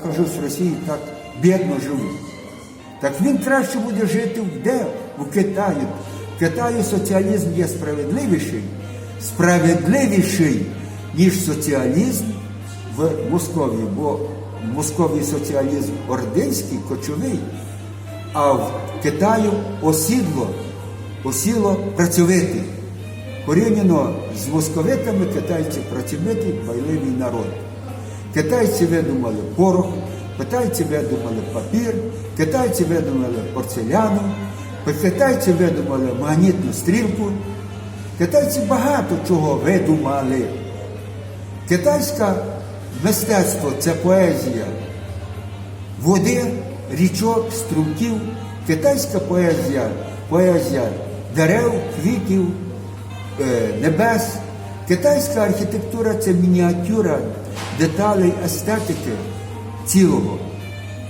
Кажу, з Росії так бідно живуть. Так він краще буде жити де? У Китаї. В Китаї соціалізм є справедливіший, справедливіший, ніж соціалізм в Московії, бо в соціалізм ординський, кочовий, а в Китаю осідло, осіло працьовитий. Порівняно з московитами китайці працьовитий, байливий народ. Китайці видумали порох, китайці видумали папір, китайці видумали порцеляну, китайці видумали магнітну стрілку. Китайці багато чого видумали. Китайське мистецтво це поезія води, річок, струмків, китайська поезія, поезія дерев, квітів, е, небес. Китайська архітектура це мініатюра деталей естетики цілого.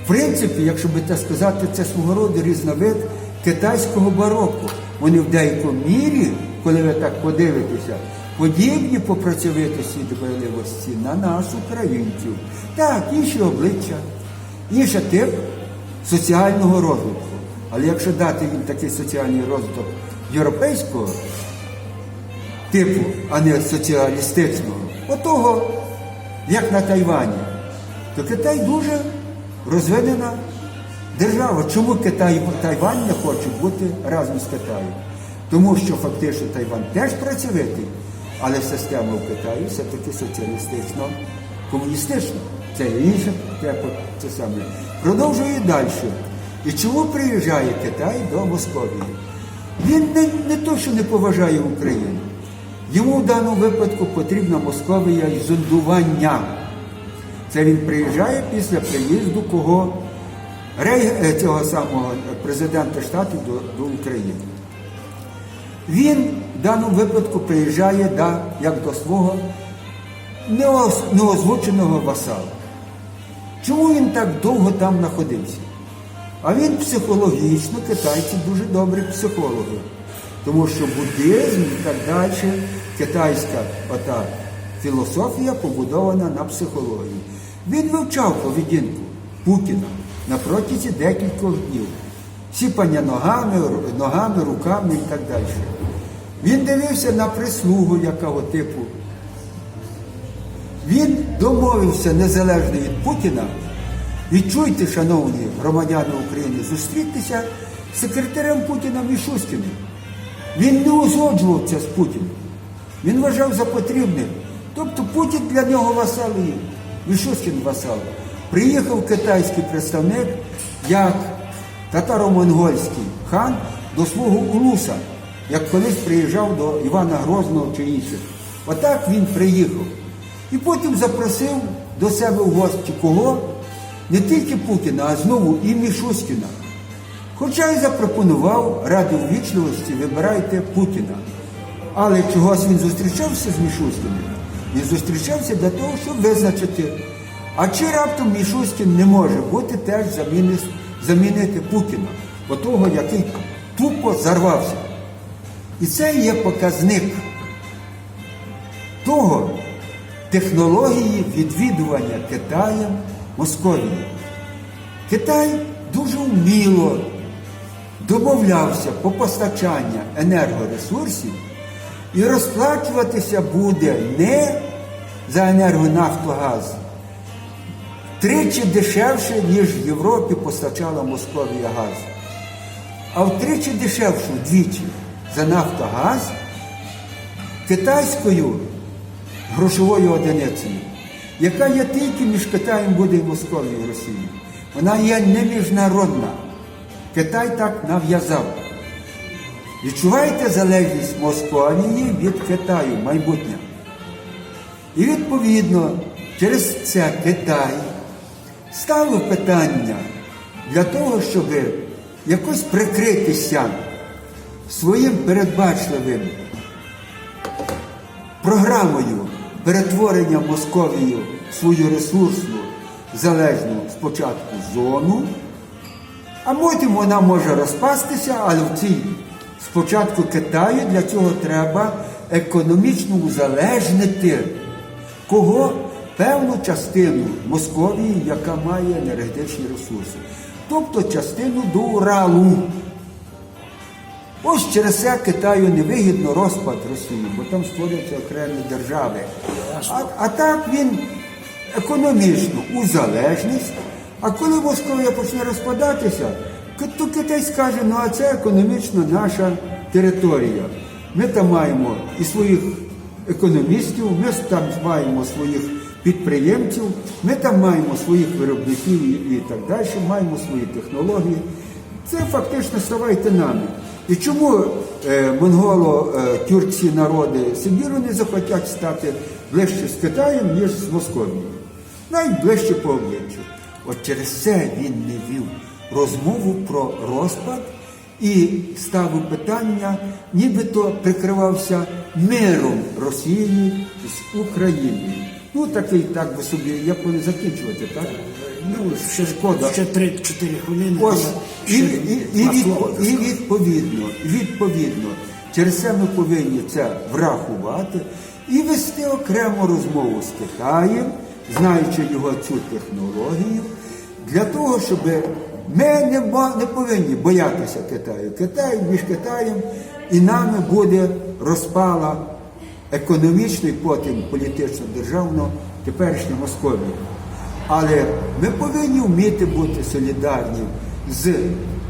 В принципі, якщо би так сказати, це свого роду різновид китайського бароко. Вони в деякому мірі, коли ви так подивитеся, подібні по працьовитості і дбайливості на нас, українців. Так, інші обличчя, інший тип соціального розвитку. Але якщо дати їм такий соціальний розвиток європейського типу, а не соціалістичного, отого, як на Тайвані, то Китай дуже розвинена держава. Чому Китай Тайвань не хочуть бути разом з Китаєм? Тому що фактично Тайвань теж працьовитий, але система в Китаї все-таки соціалістично комуністична. Це інше, це саме. Продовжує далі. І чому приїжджає Китай до Московії? Він не, не то, що не поважає Україну. Йому в даному випадку потрібна Московія із зондуванням. Це він приїжджає після приїзду кого е, цього самого президента штату до, до України. Він в даному випадку приїжджає да, як до свого неоз- неозвученого васала. Чому він так довго там знаходився? А він психологічно, китайці дуже добрі психологи. Тому що буддизм і так далі, китайська ота філософія побудована на психології. Він вивчав поведінку Путіна на протязі декількох днів. Сіпання ногами, ногами, руками і так далі. Він дивився на прислугу якого типу. Він домовився незалежно від Путіна. Відчуйте, шановні громадяни України, зустрітися з секретарем Путіна Мішустіним. Він не узгоджувався з Путіним. Він вважав за потрібним. Тобто Путін для нього васал і Мішустін васал. Приїхав китайський представник як татаро-монгольський хан до свого улуса, як колись приїжджав до Івана Грозного чи інших. Отак він приїхав. І потім запросив до себе в гості кого? Не тільки Путіна, а знову і Мішустіна. Хоча й запропонував ради ввічливості вибирайте Путіна. Але чогось він зустрічався з Мішустіним. Він зустрічався для того, щоб визначити, а чи раптом Мішустін не може бути теж заміни- замінити Путіна, отого, який тупо зарвався. І це є показник того технології відвідування Китаєм Московії. Китай дуже вміло домовлявся по постачанню енергоресурсів і розплачуватися буде не за енергонафтогаз, тричі дешевше, ніж в Європі постачала Московія газ, а втричі дешевшу двічі за нафтогаз китайською грошовою одиницею, яка є тільки між Китаєм буде і Московією Росією. Вона є не міжнародна. Китай так нав'язав. Відчуваєте залежність Московії від Китаю майбутнє. І відповідно через це Китай ставив питання для того, щоб якось прикритися своїм передбачливим програмою перетворення Московію в свою ресурсну залежну спочатку зону, а потім вона може розпастися, але в цій спочатку Китаю для цього треба економічно узалежнити кого певну частину Московії, яка має енергетичні ресурси, тобто частину до Уралу. Ось через це Китаю невигідно розпад Росії, бо там створюються окремі держави. А, а так він економічно узалежність. А коли Московія почне розпадатися, то Китай скаже, ну а це економічно наша територія. Ми там маємо і своїх економістів, ми там маємо своїх підприємців, ми там маємо своїх виробників і, так далі, маємо свої технології. Це фактично ставайте нами. І чому е, монголо-тюркські народи Сибіру не захотять стати ближче з Китаєм, ніж з Московією? Навіть ближче по обличчю. От через це він не вів розмову про розпад і ставив питання, нібито прикривався миром Росії з Україною. Ну такий так би собі, як вони закінчувати, так? Ну, ще, Шкода. ще 3-4 хвилини. Ось і, і, і, два і відповідно, відповідно, через це ми повинні це врахувати і вести окрему розмову з Китаєм, знаючи його цю технологію, для того, щоб ми не, не повинні боятися Китаю. Китай між Китаєм і нами буде розпала економічно і потім політично державно теперішня Московія. Але ми повинні вміти бути солідарні з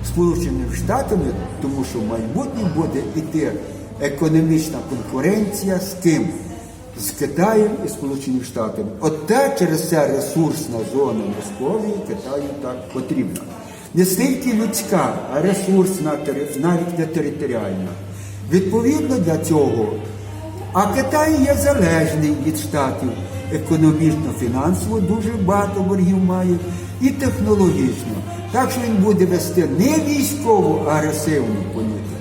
Сполученими Штатами, тому що в майбутньому буде йти економічна конкуренція з ким? З Китаєм і Сполученими Штатами. От те через це ресурсна зона Московії Китаю так потрібна. Не стільки людська, а ресурсна, навіть не територіальна. Відповідно для цього а Китай є залежний від штатів економічно, фінансово, дуже багато боргів має і технологічно. Так що він буде вести не військову агресивну політику,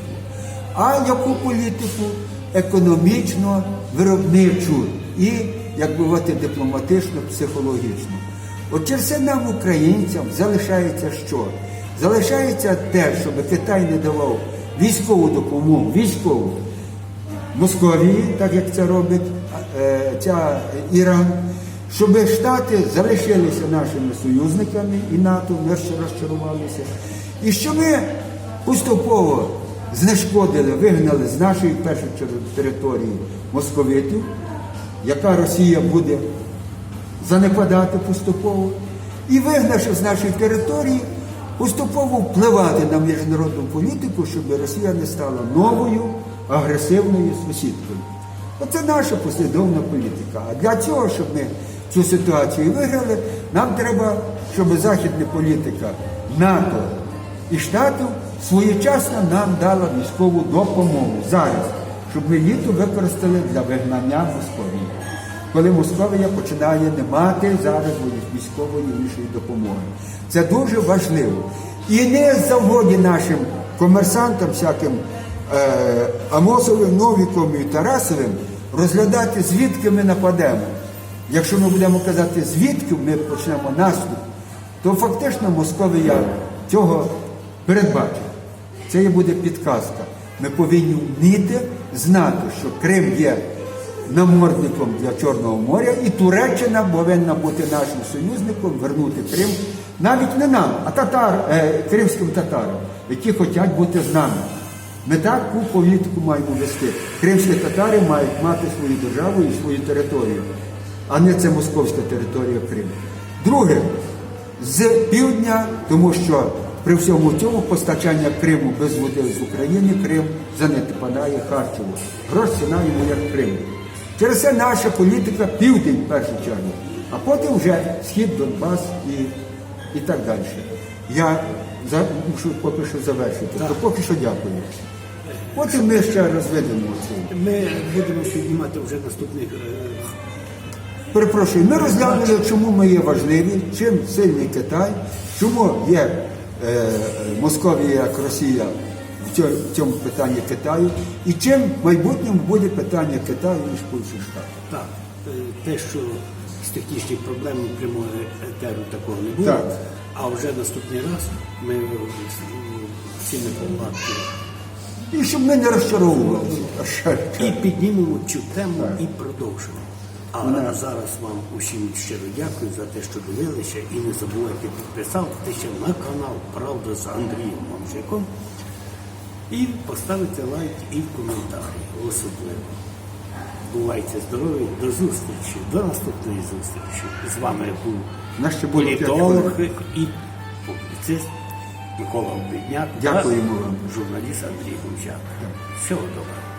а яку політику економічно виробничу і, як би дипломатично, психологічно. От через це нам, українцям, залишається що? Залишається те, щоб Китай не давав військову допомогу, військову. Московії, так як це робить е, ця Іран, щоб Штати залишилися нашими союзниками і НАТО не розчарувалися. І що ми поступово знешкодили, вигнали з нашої першої території московитів, яка Росія буде занепадати поступово, і вигнавши з нашої території, поступово впливати на міжнародну політику, щоб Росія не стала новою агресивною сусідкою. Оце наша послідовна політика. А для цього, щоб ми цю ситуацію виграли, нам треба, щоб західна політика НАТО і Штатів своєчасно нам дала військову допомогу зараз, щоб ми тут використали для вигнання Московії коли Московія починає не мати зараз військової іншої допомоги. Це дуже важливо. І не завгоді нашим комерсантам, всяким е, Амосовим, Новіком і Тарасовим розглядати, звідки ми нападемо. Якщо ми будемо казати, звідки ми почнемо наступ, то фактично Московія цього передбачить. Це і буде підказка. Ми повинні вміти знати, що Крим є намордником для Чорного моря, і Туреччина повинна бути нашим союзником, вернути Крим навіть не нам, а татар, е, кримським татарам, які хочуть бути з нами. Ми таку політику маємо вести. Кримські татари мають мати свою державу і свою територію, а не це московська територія Криму. Друге, з півдня, тому що при всьому цьому постачання Криму без води з України Крим занепадає харчово. Грош ціна йому як Крим. Через це наша політика південь в першу чергу, а потім вже схід, Донбас і, і так далі. Я за, мушу поки що завершити, то поки що дякую. Потім ми ще розведемо цю. Ми будемо піднімати вже наступних. е, Перепрошую, ми розглянули, чому ми є важливі, чим сильний Китай, чому є е, Московія як Росія в цьому, питанні Китаю, і чим в майбутньому буде питання Китаю і Сполучених Штатів. Так, е, те, що з технічних проблем прямого етеру такого не було, Так. а вже наступний раз ми е, всі неполадки І щоб ми не розчаровувалися. І піднімемо цю тему і продовжимо. А Вона зараз вам усім щиро дякую за те, що дивилися, і не забувайте підписатися на канал Правда з Андрієм Мамжиком і поставити лайк і коментарі особливо. Бувайте здорові, до зустрічі, до наступної зустрічі. З вами був політолог і публіцист Микола Обідняк. Дякуємо вам. Журналіст Андрій Гумчак. Всього доброго.